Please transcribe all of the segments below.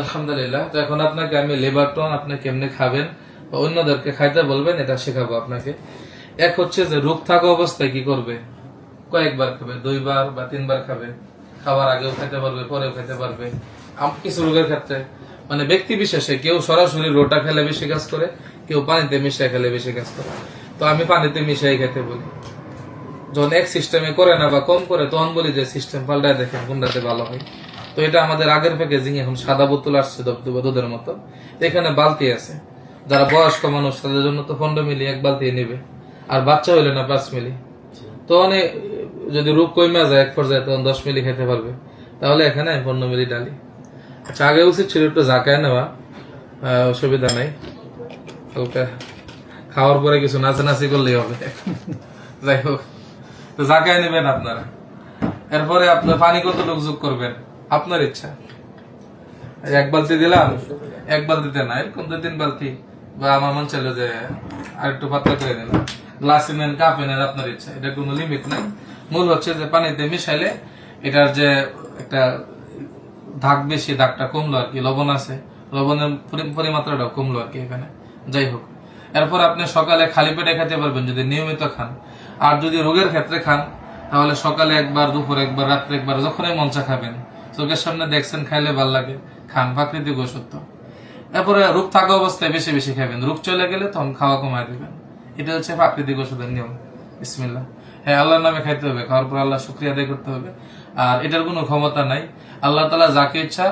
আলহামদুলিল্লাহ, তো এখন আপনাকে আমি লেবারটন আপনি কেমনে খাবেন বা অন্যদেরকে খাইতে বলবেন, এটা শেখাবো আপনাকে। এক হচ্ছে যে রোগ থাকা অবস্থায় কি করবে? কয়েকবার খাবে, দুইবার বা তিনবার খাবে। খাবার আগেও খেতে পারবে, পরেও খেতে পারবে। কিছু রোগের ক্ষেত্রে মানে ব্যক্তি বিশেষে কেউ সরাসরি রোটা খেলে বেশি কাজ করে, কেউ পানিতে মিশিয়ে খেলে বেশি কাজ করে। তো আমি পানিতে মিশিয়ে খেতে বলি। যখন এক সিস্টেমে করে না বা কম করে, তখন বলি যে সিস্টেম পাল্টায় দেখেন কোনটাতে ভালো হয়। তো এটা আমাদের আগের প্যাকেজিং এখন সাদা বোতল আসছে দুধের মতো। এখানে বালতি আছে। যারা বয়স্ক মানুষ, তাদের জন্য তো পনেরো মিলি এক বালতি নেবে। আর বাচ্চা হইলে না পাঁচ মিলি। তো অনেক যদি রূপ কমে যায় এক পর্যায়ে, তখন দশ মিলি খেতে পারবে। তাহলে এখানে পনেরো মিলি ডালি। আচ্ছা আগে উচিত ছিল একটু জাকায় নেওয়া। অসুবিধা নাই। হালকা খাওয়ার পরে কিছু নাচানাচি করলেই হবে। যাই হোক। তো জাকায় নেবেন আপনারা। এরপরে আপনার পানি কত কতটুকু যোগ করবেন? আপনার ইচ্ছা। এক বালতি দিলাম, এক বালতিতে না, এরকম দুই, তিন বালতি, বা আমার মন চাইলো যে আর একটু পাতলা করে দিলাম গ্লাসে নেন, কাপে নেন, আপনার ইচ্ছা, এটা কোনো লিমিট নাই। মূল হচ্ছে যে পানিতে মিশাইলে এটার যে একটা দাগ বেশি, দাগটা কমলো আর কি, লবণ আছে। লবণের পরি- পরিমাত্রাটাও কমলো আর কি এখানে। যাই হোক, এরপর আপনি সকালে খালি পেটে খেতে পারবেন যদি নিয়মিত খান। আর যদি রোগের ক্ষেত্রে খান, তাহলে সকালে একবার, দুপুর একবার, রাত্রে একবার, যখনই মঞ্চা খাবেন চোখের সামনে দেখছেন, খাইলে ভালো লাগে। খান প্রাকৃতিক ওষুধ তো এরপরে রোগ থাকা অবস্থায় বেশি বেশি খাবেন রোগ চলে গেলে তখন খাওয়া কমায় দিবেন। এটা হচ্ছে প্রাকৃতিক ওষুধের নিয়ম। বিসমিল্লাহ। হ্যাঁ আল্লাহর নামে খাইতে হবে। খাওয়ার পর আল্লাহ শুক্রিয়া আদায় করতে হবে। আর এটার কোনো ক্ষমতা নাই। আল্লাহ তালা যাকে ইচ্ছা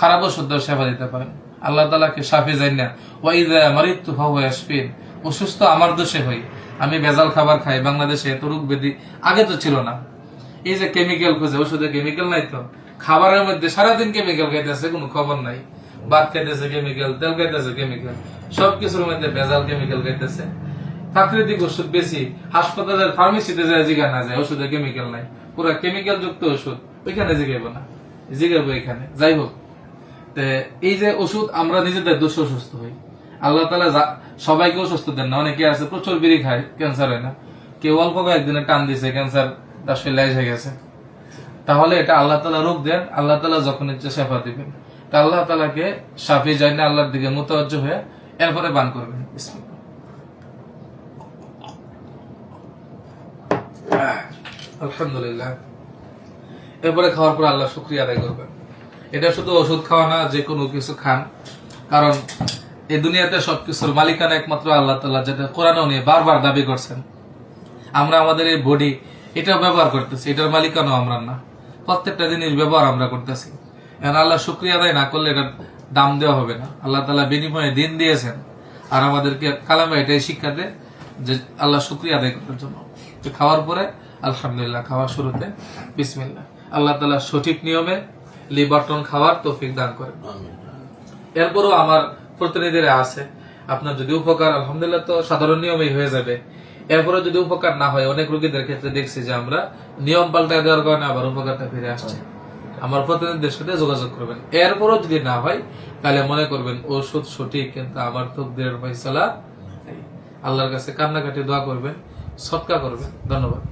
খারাপ ওষুধ সেবা দিতে পারেন। আল্লাহ তালাকে সাফি যাই না। ওয়াইদা মারিত্তু ফাহুয়া অসুস্থ আমার দোষে হই। আমি ভেজাল খাবার খাই। বাংলাদেশে এত রোগ ব্যাধি আগে তো ছিল না। এই যে কেমিক্যাল খুঁজে ওষুধে কেমিক্যাল নাই তো। খাবারের মধ্যে সারাদিন কেমিক্যাল খাইতেছে, কোনো খবর নাই। ভাত খাইতেছে কেমিক্যাল তেল খাইতেছে কেমিক্যাল সবকিছুর মধ্যে ভেজাল কেমিক্যাল খাইতেছে। প্রাকৃতিক ওষুধ বেশি, হাসপাতালের ফার্মেসিতে যায় জিগা না যায়, ওষুধে কেমিক্যাল নাই। পুরো কেমিক্যাল যুক্ত ওষুধ, ওইখানে জিগাইবো না। জিগাইবো এখানে, যাই হোক। এই যে ওষুধ, আমরা নিজেদের দোষে অসুস্থ হই। আল্লাহ তালা সবাইকে অসুস্থ দেন না, অনেকে আছে, প্রচুর বিড়ি খায় ক্যান্সার হয় না। কেউ অল্প কয়েকদিনে টান দিছে ক্যান্সার তার শরীরে হয়ে গেছে। তাহলে এটা আল্লাহ তালা রোগ দেন, আল্লাহ তালা যখন ইচ্ছে শেফা দিবেন। তা আল্লাহ তালাকে সাফি যায় না, আল্লাহর দিকে মোতাবজ্জ হয়ে এরপরে বান করবেন। আলহামদুলিল্লাহ। এরপরে খাওয়ার পর আল্লাহ শুক্রিয়া আদায় করবেন। এটা শুধু ওষুধ খাওয়া না, যে কোনো কিছু খান। কারণ এই দুনিয়াতে সবকিছুর মালিকানা একমাত্র আল্লাহ তাল্লাহ যেটা কোরআনও নিয়ে বারবার দাবি করছেন। আমরা আমাদের এই বডি এটা ব্যবহার করতেছি, এটার মালিকানাও আমরা না। প্রত্যেকটা জিনিস ব্যবহার আমরা করতেছি। এখন আল্লাহ শুক্রিয়া আদায় না করলে এটার দাম দেওয়া হবে না। আল্লাহ তালা বিনিময়ে দিন দিয়েছেন। আর আমাদেরকে কালামে এটাই শিক্ষা দেয় যে আল্লাহ শুক্রিয়া আদায় করার জন্য। তো খাওয়ার পরে আলহামদুলিল্লাহ খাওয়ার শুরুতে বিসমিল্লাহ। আল্লাহ তালা সঠিক নিয়মে লিবার্টন খাওয়ার তৌফিক দান করেন। এরপরও আমার প্রতিনিধিরা আছে। আপনার যদি উপকার, আলহামদুলিল্লাহ, তো সাধারণ নিয়মেই হয়ে যাবে। এরপরে যদি উপকার না হয় অনেক রোগীদের ক্ষেত্রে দেখছি যে আমরা নিয়ম পাল্টা দেওয়ার কারণে আবার উপকারটা ফিরে আসছে। আমার প্রতিনিধিদের সাথে যোগাযোগ করবেন। এরপরও যদি না হয় তাহলে মনে করবেন ওষুধ সঠিক কিন্তু আমার তকদিরের ফয়সালা নেই। আল্লাহর কাছে কান্নাকাটি দোয়া করবেন সৎকা করবেন। ধন্যবাদ।